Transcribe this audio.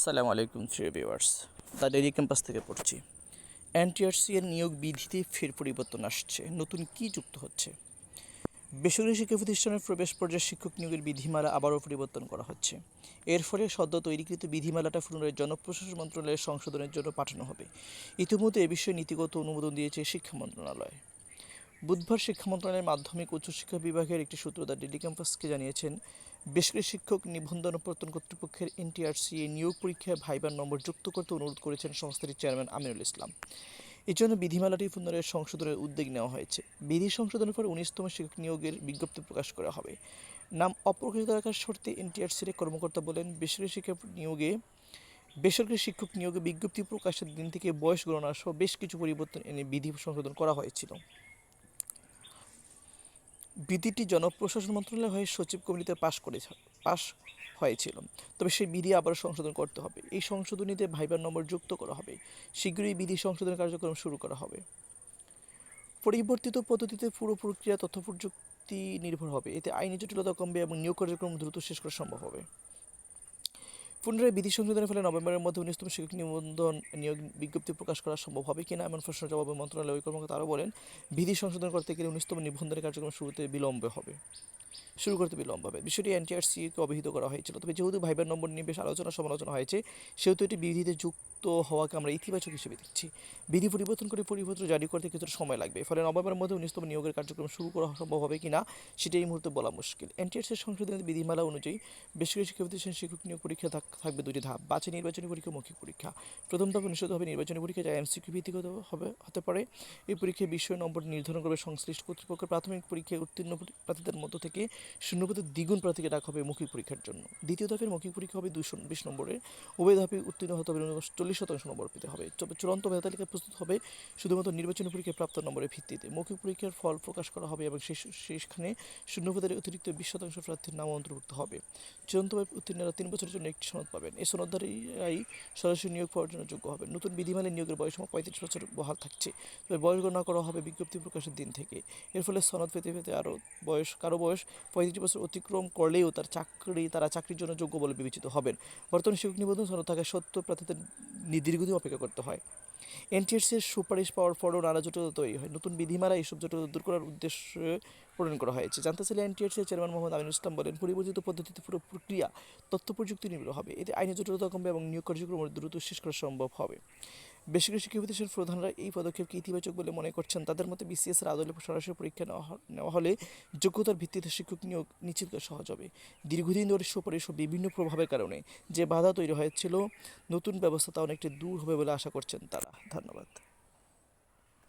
আসসালামু আলাইকুম three viewers the daily campus থেকে পড়ছি। এনটিআরসি এর নিয়োগ বিধিতে ফের পরিবর্তন আসছে। নতুন কি যুক্ত হচ্ছে? বেসরকারি শিক্ষা প্রতিষ্ঠানের প্রবেশ পর্যায়ে শিক্ষক নিয়োগের বিধিমালা আবারও পরিবর্তন করা হচ্ছে। এর ফলে সদ্য তৈরিকৃত বিধিমালাটা পুনরায় জনপ্রশাসন মন্ত্রণালয়ের সংশোধনের জন্য পাঠানো হবে। ইতিমধ্যে এ বিষয়ে নীতিগত অনুমোদন দিয়েছে শিক্ষা মন্ত্রণালয়। বুধবার শিক্ষা মন্ত্রণালয়ের মাধ্যমিক উচ্চশিক্ষা বিভাগের একটি সূত্র দ্য ডেলি ক্যাম্পাসকে জানিয়েছেন বেসরকারি শিক্ষক নিবন্ধন ও প্রত্যয়ন কর্তৃপক্ষের এনটিআরসি নিয়োগ পরীক্ষায় ভাইবার নম্বর যুক্ত করতে অনুরোধ করেছেন সংস্থাটির চেয়ারম্যান আমিনুল ইসলাম। এর জন্য বিধিমালাটি পুনরায় সংশোধনের উদ্যোগ নেওয়া হয়েছে। বিধি সংশোধনের পর উনিশতম শিক্ষক নিয়োগের বিজ্ঞপ্তি প্রকাশ করা হবে। নাম অপ্রকাশিত রাখার শর্তে এনটিআরসির কর্মকর্তা বলেন, বেসরকারি শিক্ষক নিয়োগে, বেসরকারি শিক্ষক নিয়োগে বিজ্ঞপ্তি প্রকাশের দিন থেকে বয়স গণনা সহ বেশ কিছু পরিবর্তন এনে বিধি সংশোধন করা হয়েছিল। বিধিটি জনপ্রশাসন মন্ত্রণালয় হয়ে সচিব কমিটিতে পাশ করে পাশ হয়েছিল। তবে সেই বিধি আবার সংশোধন করতে হবে। এই সংশোধনীতে ভাইবার নম্বর যুক্ত করা হবে। শীঘ্রই বিধি সংশোধন কার্যক্রম শুরু করা হবে। পরিবর্তিত পদ্ধতিতে পুরো প্রক্রিয়া, তথ্য প্রযুক্তি নির্ভর হবে। এতে আইনি জটিলতা কমবে এবং নিয়োগ কার্যক্রম দ্রুত শেষ করা সম্ভব হবে। পুনরায় বিধি সংশোধনের ফলে নভেম্বরের মধ্যে উনিশতম শিক্ষক নিবন্ধন নিয়োগ বিজ্ঞপ্তি প্রকাশ করা সম্ভব হবে কিনা এমন প্রশ্নের জবাবে মন্ত্রণালয় ওই কর্মকর্তা আরও বলেন, বিধি সংশোধন করতে গেলে উনিশতম নিবন্ধনের কার্যক্রম শুরুতে বিলম্ব হবে। শুরু করতে বিলম্ব হবে। বিষয়টি এনটিআরসিকে অবহিত করা হয়েছিল। তবে যেহেতু ভাইবার নম্বর নিয়ে বেশ আলোচনা সমালোচনা হয়েছে, সেহেতু এটি বিধিতে যুক্ত হওয়াকে আমরা ইতিবাচক হিসেবে দেখছি। বিধি পরিবর্তন করে পরিপত্র জারি করতে কিছুটা সময় লাগবে। ফলে নভেম্বরের মধ্যে উনিশতম নিয়োগের কার্যক্রম শুরু করা সম্ভব হবে কিনা সেটা এই মুহূর্তে বলা মুশকিল। এনটিআরসির সংশোধনের বিধিমালা অনুযায়ী বেসরকারি শিক্ষা প্রতিষ্ঠান শিক্ষক নিয়োগ পরীক্ষা থাকবে দুটি ধাপ, বাছাই নির্বাচনী পরীক্ষা, মৌখিক পরীক্ষা। প্রথম ধাপে অনুষ্ঠিত হবে নির্বাচনী পরীক্ষা যা এমসিকিউ ভিত্তিক হবে, হতে পারে। এই পরীক্ষায় বিষয় নম্বর নির্ধারণ করবে সংশ্লিষ্ট কর্তৃপক্ষ। প্রাথমিক পরীক্ষায় উত্তীর্ণ প্রার্থীদের মধ্য থেকে শূন্যপদে দ্বিগুণ প্রার্থীকে ডাকা হবে মৌখিক পরীক্ষার জন্য। দ্বিতীয় ধাপের মৌখিক পরীক্ষা হবে দুশো বিশ নম্বরের। উভয় ধাপে উত্তীর্ণ হতে হবে চল্লিশ শতাংশ নম্বর পেতে হবে। তবে চূড়ান্ত মেধা তালিকা প্রস্তুত হবে শুধুমাত্র নির্বাচনী পরীক্ষায় প্রাপ্ত নম্বরের ভিত্তিতে। মৌখিক পরীক্ষার ফল প্রকাশ করা হবে এবং শেষখানে শূন্যপদের অতিরিক্ত বিশ শতাংশ প্রার্থীর নাম অন্তর্ভুক্ত হবে। চূড়ান্তভাবে উত্তীর্ণরা তিন বছরের জন্য একটি সনদ পাবেন। এই সনদধারীরাই সরাসরি নিয়োগ পাওয়ার জন্য যোগ্য হবে নতুন বিধিমালে নিয়োগের বয়স পঁয়ত্রিশ বছর বহাল থাকছে। তবে বয়স গণনা করা হবে বিজ্ঞপ্তি প্রকাশের দিন থেকে। এর ফলে সনদ পেতে পেতে আরও বয়স কারও বয়স পঁয়ত্রিশ বছর অতিক্রম করলেও তার চাকরি, তারা চাকরির জন্য যোগ্য বলে বিবেচিত হবেন। বর্তমানে শিক্ষক নিবন্ধন সনদ থাকায় সত্য প্রার্থীদের দীর্ঘদিন অপেক্ষা করতে হয়। এনটিএসসির সুপারিশ পাওয়ার পরও নানা জটিলতা তৈরি হয়। নতুন বিধিমালা এইসব জটিলতা দূর করার উদ্দেশ্যে প্রণয়ন করা হয়েছে। জানতে চাইলে এনটিএসসির চেয়ারম্যান মোহাম্মদ আমিনুল ইসলাম বলেন, পরিবর্তিত পদ্ধতিতে পুরো প্রক্রিয়া তথ্য প্রযুক্তি নির্ভর হবে। এতে আইনি জটিলতা কমবে এবং নিয়োগ কার্যক্রম দ্রুত শেষ করা সম্ভব হবে। বেসরকারি শিক্ষা প্রতিষ্ঠানের প্রধানরা এই পদক্ষেপকে ইতিবাচক বলে মনে করছেন। তাদের মতে বিসিএস এর আদলে সরাসরি পরীক্ষা নেওয়া হলে যোগ্যতার ভিত্তিতে শিক্ষক নিয়োগ নিশ্চিত করা সহজ হবে। দীর্ঘদিন ধরে সুপারিশ বিভিন্ন প্রভাবের কারণে যে বাধা তৈরি হয়েছিল, নতুন ব্যবস্থা তা অনেকটা দূর হবে বলে আশা করছেন তারা। ধন্যবাদ।